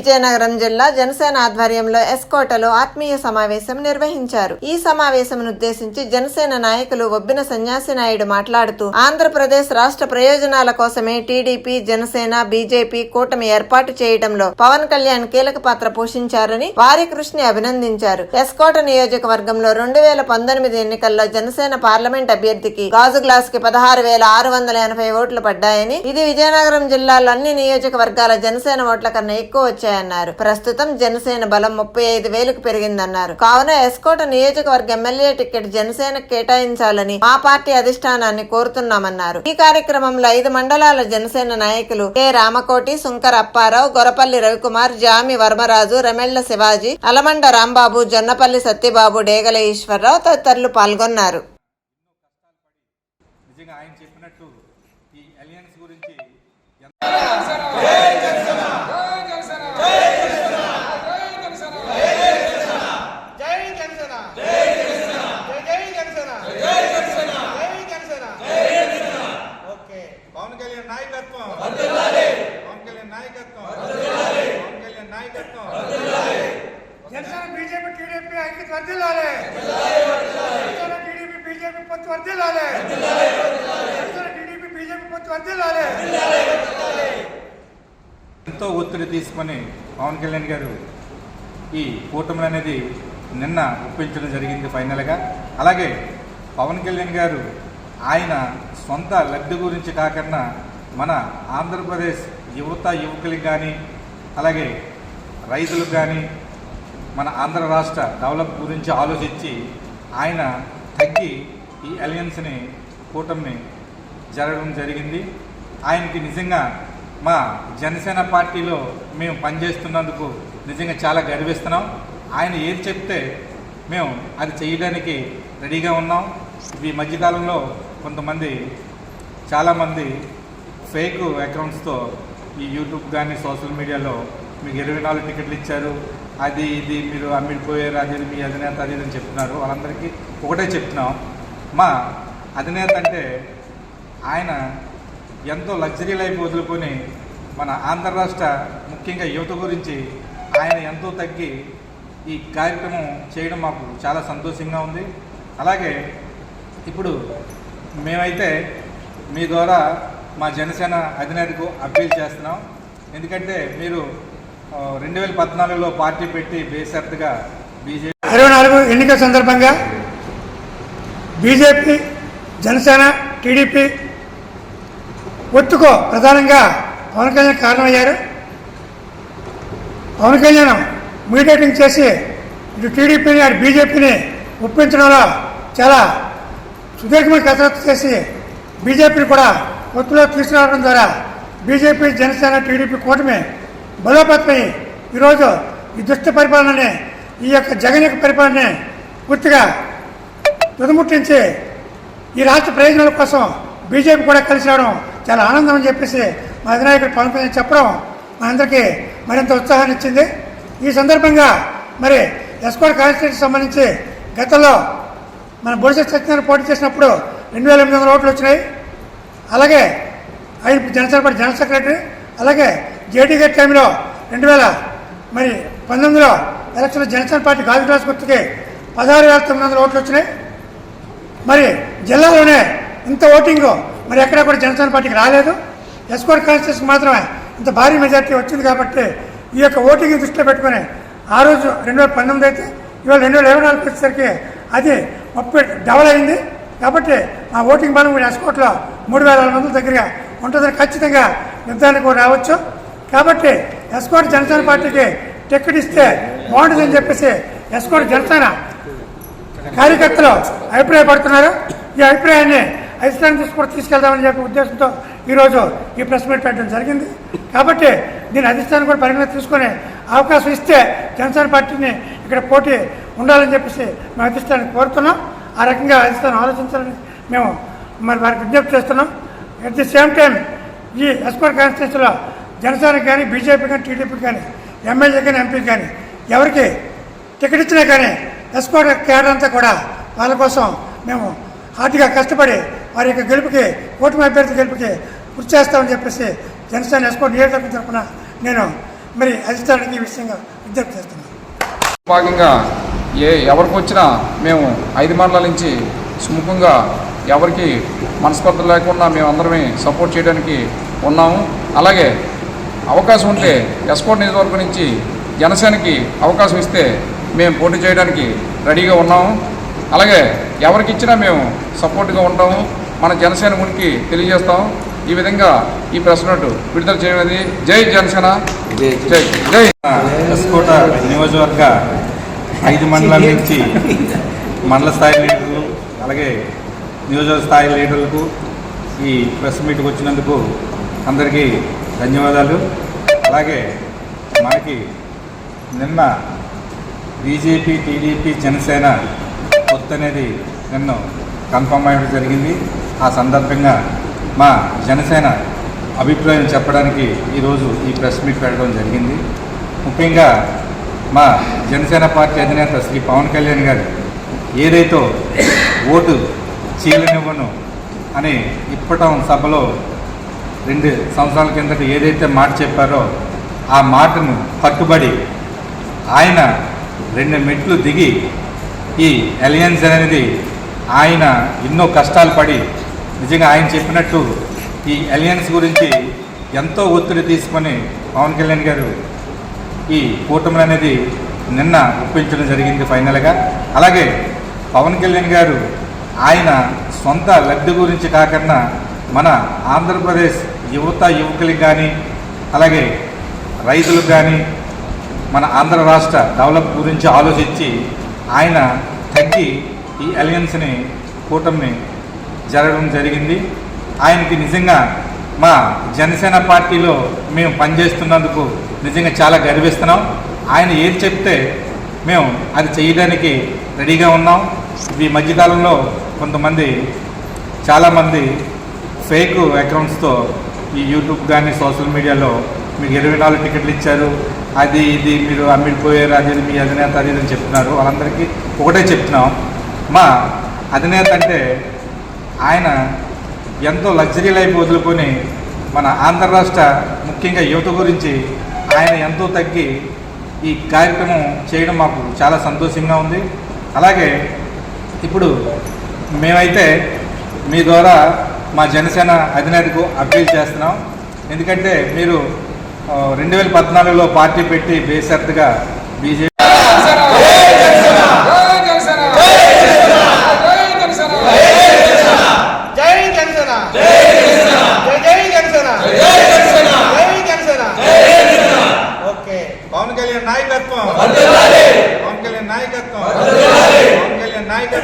విజయనగరం జిల్లా జనసేన ఆధ్వర్యంలో ఎస్కోటలో ఆత్మీయ సమావేశం నిర్వహించారు. ఈ సమావేశం ఉద్దేశించి జనసేన నాయకులు ఒబ్బిన సన్యాసి నాయుడు మాట్లాడుతూ ఆంధ్రప్రదేశ్ రాష్ట్ర ప్రయోజనాల కోసమే టీడీపీ జనసేన బీజేపీ కూటమి ఏర్పాటు చేయడంలో పవన్ కళ్యాణ్ కీలక పాత్ర పోషించారని వారి కృషిని అభినందించారు. ఎస్కోట నియోజకవర్గంలో రెండు వేల పంతొమ్మిది ఎన్నికల్లో జనసేన పార్లమెంట్ అభ్యర్థికి గాజు గ్లాస్కి పదహారు వేల ఆరు వందల ఎనభై ఓట్లు పడ్డాయని ఇది విజయనగరం జిల్లాలో అన్ని నియోజకవర్గాల జనసేన ఓట్ల కన్నా ఎక్కువ వచ్చాయన్నారు ప్రస్తుతం జనసేన బలం ముప్పై ఐదు వేలకు పెరిగిందన్నారు. కావున ఎస్కోట నియోజకవర్గ ఎమ్మెల్యే టికెట్ జనసేన కేటాయించాలని మా పార్టీ అధిష్టానాన్ని కోరుతున్నామన్నారు. ఈ కార్యక్రమంలో ఐదు మండలాల జనసేన నాయకులు కె. రామకోటి సుంకర అప్పారావు గొరపల్లి రవికుమార్ జామి వర్మరాజు రెమెళ్ళ శివాజీ అలమండ రాంబాబు జొన్నపల్లి సత్యబాబు డేగల ఈశ్వరరావు తదితరులు పాల్గొన్నారు. నిజంగా ఆయన చెప్పినట్టు ఈ అలియన్స్ గురించి ఎంత జై జనసేన జై జనసేన జై జనసేన జై జనసేన జై జనసేన జై జనసేన ఓకే పవన్ ఎంతో ఒత్తిడి తీసుకొని పవన్ కళ్యాణ్ గారు ఈ కూటమి అనేది నిన్న ఒప్పించడం జరిగింది ఫైనల్గా. అలాగే పవన్ కళ్యాణ్ గారు ఆయన సొంత లబ్ధి గురించి కాకుండా మన ఆంధ్రప్రదేశ్ యువత యువకులకు కానీ అలాగే రైతులకు కానీ మన ఆంధ్ర రాష్ట్ర డెవలప్ గురించి ఆలోచించి ఆయన తగ్గి ఈ అలయన్స్ని కూటమిని జరగడం జరిగింది. ఆయనకి నిజంగా మా జనసేన పార్టీలో మేము పనిచేస్తున్నందుకు నిజంగా చాలా గర్విస్తున్నాం. ఆయన ఏది చెప్తే మేము అది చేయడానికి రెడీగా ఉన్నాం. ఈ మధ్యకాలంలో కొంతమంది చాలామంది ఫేక్ అకౌంట్స్తో ఈ యూట్యూబ్ కానీ సోషల్ మీడియాలో మీకు ఇరవై నాలుగు టికెట్లు ఇచ్చారు. అది ఇది మీరు అమ్మిడిపోయారు అది మీ అధినేత అది అని చెప్తున్నారు. వాళ్ళందరికీ ఒకటే చెప్తున్నాం. మా అధినేత అంటే ఆయన ఎంతో లగ్జరీ లైఫ్ వదులుకొని మన ఆంధ్ర రాష్ట్ర ముఖ్యంగా యువత గురించి ఆయన ఎంతో తగ్గి ఈ కార్యక్రమం చేయడం మాకు చాలా సంతోషంగా ఉంది. అలాగే ఇప్పుడు మేమైతే మీ ద్వారా మా జనసేన అధినేతకు అప్పీల్ చేస్తున్నాం. ఎందుకంటే మీరు రెండు వేల పద్నాలుగులో పార్టీ పెట్టి బేసర్త్గా బీజేపీ ఇరవై నాలుగు ఎన్నికల సందర్భంగా బీజేపీ జనసేన టీడీపీ ఒత్తుకో ప్రధానంగా పవన్ కళ్యాణ్ కారణమయ్యారు. పవన్ కళ్యాణ్ మీడియేటింగ్ చేసి ఇటు టీడీపీని అటు బీజేపీని ఒప్పించడంలో చాలా సుదీర్ఘమైన కసరత్తు చేసి బీజేపీని కూడా ఒత్తులో తీసుకురావడం ద్వారా బీజేపీ జనసేన టీడీపీ కూటమి బలోపేతమై ఈరోజు ఈ దుష్ట పరిపాలనని ఈ యొక్క జగన్ యొక్క పరిపాలనని పూర్తిగా తుదముట్టించి ఈ రాష్ట్ర ప్రయోజనాల కోసం బీజేపీ కూడా కలిసి రావడం చాలా ఆనందం అని చెప్పేసి మా అధినాయకుడు పవన్ కళ్యాణ్ చెప్పడం మనందరికీ మరింత ఉత్సాహాన్ని ఇచ్చింది. ఈ సందర్భంగా మరి ఎస్కోడ్ కాన్స్టిట్యూన్సీ సంబంధించి గతంలో మన బొడిసె సత్యనారాయణ పోటీ చేసినప్పుడు రెండు వేల ఎనిమిది వందల ఓట్లు వచ్చినాయి. అలాగే ఆయన జనసేన పార్టీ జనరల్ సెక్రటరీ అలాగే జేడీ గారి టైంలో రెండు వేల మరి పంతొమ్మిదిలో ఎలక్షన్లో జనసేన పార్టీ గాజు గ్లాస్ గుర్తుకి పదహారు వేల తొమ్మిది వందల ఓట్లు వచ్చినాయి. మరి జిల్లాలోనే ఇంత ఓటింగు మరి ఎక్కడా కూడా జనసేన పార్టీకి రాలేదు. ఎస్కోర్ కాన్స్టిట్యూన్సీ మాత్రమే ఇంత భారీ మెజార్టీ వచ్చింది కాబట్టి ఈ యొక్క ఓటింగ్ దృష్టిలో పెట్టుకొని ఆ రోజు రెండు వేల పంతొమ్మిది అయితే ఇవాళ రెండు వేల ఇరవై నాలుగు వచ్చేసరికి అది ముప్పై డబల్ అయింది. కాబట్టి ఆ ఓటింగ్ బలం కూడా ఎస్కోట్లో మూడు వేల ఆరు వందల దగ్గరగా ఉంటుందని ఖచ్చితంగా నిర్ధారణకు రావచ్చు. కాబట్టి ఎస్కోట్ జనసేన పార్టీకి టికెట్ ఇస్తే బాగుంటుందని చెప్పేసి ఎస్కోట్ జనసేన కార్యకర్తలు అభిప్రాయపడుతున్నారు. ఈ అభిప్రాయాన్ని అధిష్టానం తీసుకొని తీసుకెళ్దామని చెప్పే ఉద్దేశంతో ఈరోజు ఈ ప్రెస్ మీట్ పెట్టడం జరిగింది. కాబట్టి దీని అధిష్టానం కూడా పరిగణన తీసుకొని అవకాశం ఇస్తే జనసేన పార్టీని ఇక్కడ పోటీ ఉండాలని చెప్పేసి మేము అధిష్టానికి కోరుతున్నాం. ఆ రకంగా అధిష్టానం ఆలోచించాలని మేము మరి వారికి విజ్ఞప్తి చేస్తున్నాం. అట్ ది సేమ్ టైం ఈ ఎస్పర్ కాన్స్టిట్యూన్సీలో జనసేనకి కానీ బీజేపీ కానీ టీడీపీ కానీ ఎమ్మెల్యే కానీ ఎంపీ కానీ ఎవరికి టికెట్ ఇచ్చినా కానీ ఎస్కోట్ కేడర్ అంతా కూడా వాళ్ళ కోసం మేము హార్డ్గా కష్టపడి వారి యొక్క గెలుపుకి కూటమి అభ్యర్థి గెలుపుకి కృషి చేస్తామని చెప్పేసి జనసేన ఎస్కో నియోజకవర్గం తరఫున నేను మరి అధిష్టానికి ఈ విషయంగా విజ్ఞప్తి చేస్తున్నాను. భాగంగా ఏ ఎవరికి వచ్చినా మేము ఐదు మండల నుంచి సుముఖంగా ఎవరికి మనస్పర్ధ లేకుండా మేము అందరమే సపోర్ట్ చేయడానికి ఉన్నాము. అలాగే అవకాశం ఉంటే ఎస్కోట్ నియోజకవర్గం నుంచి జనసేనకి అవకాశం ఇస్తే మేము పోటీ చేయడానికి రెడీగా ఉన్నాము. అలాగే ఎవరికి ఇచ్చినా మేము సపోర్ట్గా ఉంటాము. మన జనసేన ఉనికి తెలియజేస్తాం. ఈ విధంగా ఈ ప్రెస్ నోట్ విడుదల చేయమని జై జనసేన. జై జై. ఎస్కోట నియోజకవర్గ ఐదు మండలాల నుంచి మండల స్థాయి లీడర్లు అలాగే నియోజకవర్గ స్థాయి లీడర్లకు ఈ ప్రెస్ మీట్కి వచ్చినందుకు అందరికీ ధన్యవాదాలు. అలాగే మనకి నిన్న బీజేపీ టీడీపీ జనసేన పొత్తు అనేది నిన్న కన్ఫర్మ్ అయ్యడం జరిగింది. ఆ సందర్భంగా మా జనసేన అభిప్రాయం చెప్పడానికి ఈరోజు ఈ ప్రెస్ మీట్ పెట్టడం జరిగింది. ముఖ్యంగా మా జనసేన పార్టీ అధినేత శ్రీ పవన్ కళ్యాణ్ గారు ఏదైతే ఓటు చీలనివ్వను అని ఇప్పటం సభలో రెండు సంవత్సరాల కిందట ఏదైతే మాట చెప్పారో ఆ మాటను పట్టుబడి ఆయన రెండు మెట్లు దిగి ఈ అలయన్స్ అనేది ఆయన ఎన్నో కష్టాలు పడి నిజంగా ఆయన చెప్పినట్టు ఈ అలయన్స్ గురించి ఎంతో ఒత్తిడి తీసుకొని పవన్ కళ్యాణ్ గారు ఈ కూటమి అనేది నిన్న ఒప్పించడం జరిగింది ఫైనల్గా. అలాగే పవన్ కళ్యాణ్ గారు ఆయన సొంత లబ్ధి గురించి కాకుండా మన ఆంధ్రప్రదేశ్ యువత యువకులకు కానీ అలాగే రైతులకు కానీ మన ఆంధ్ర రాష్ట్ర డెవలప్ గురించి ఆలోచించి ఆయన తగ్గి ఈ అలయన్స్ని కూటమిని జరగడం జరిగింది. ఆయనకి నిజంగా మా జనసేన పార్టీలో మేము పనిచేస్తున్నందుకు నిజంగా చాలా గర్విస్తున్నాం. ఆయన ఏది చెప్తే మేము అది చేయడానికి రెడీగా ఉన్నాం. ఈ మధ్యకాలంలో కొంతమంది చాలామంది ఫేక్ అకౌంట్స్తో ఈ యూట్యూబ్ కానీ సోషల్ మీడియాలో మీకు ఇరవై నాలుగు టికెట్లు ఇచ్చారు. అది ఇది మీరు అమ్మిడిపోయారు అది మీ అధినేత అది ఇది అని చెప్తున్నారు. వాళ్ళందరికీ ఒకటే చెప్తున్నాం. మా అధినేత అంటే ఆయన ఎంతో లగ్జరీ లైఫ్ వదులుకొని మన ఆంధ్ర రాష్ట్ర ముఖ్యంగా యువత గురించి ఆయన ఎంతో తగ్గి ఈ కార్యక్రమం చేయడం మాకు చాలా సంతోషంగా ఉంది. అలాగే ఇప్పుడు మేమైతే మీ ద్వారా మా జనసేన అధినేతకు అప్పీల్ చేస్తున్నాం. ఎందుకంటే మీరు రెండు వేల పద్నాలుగులో పార్టీ పెట్టి బేసర్తగా బీజేపీ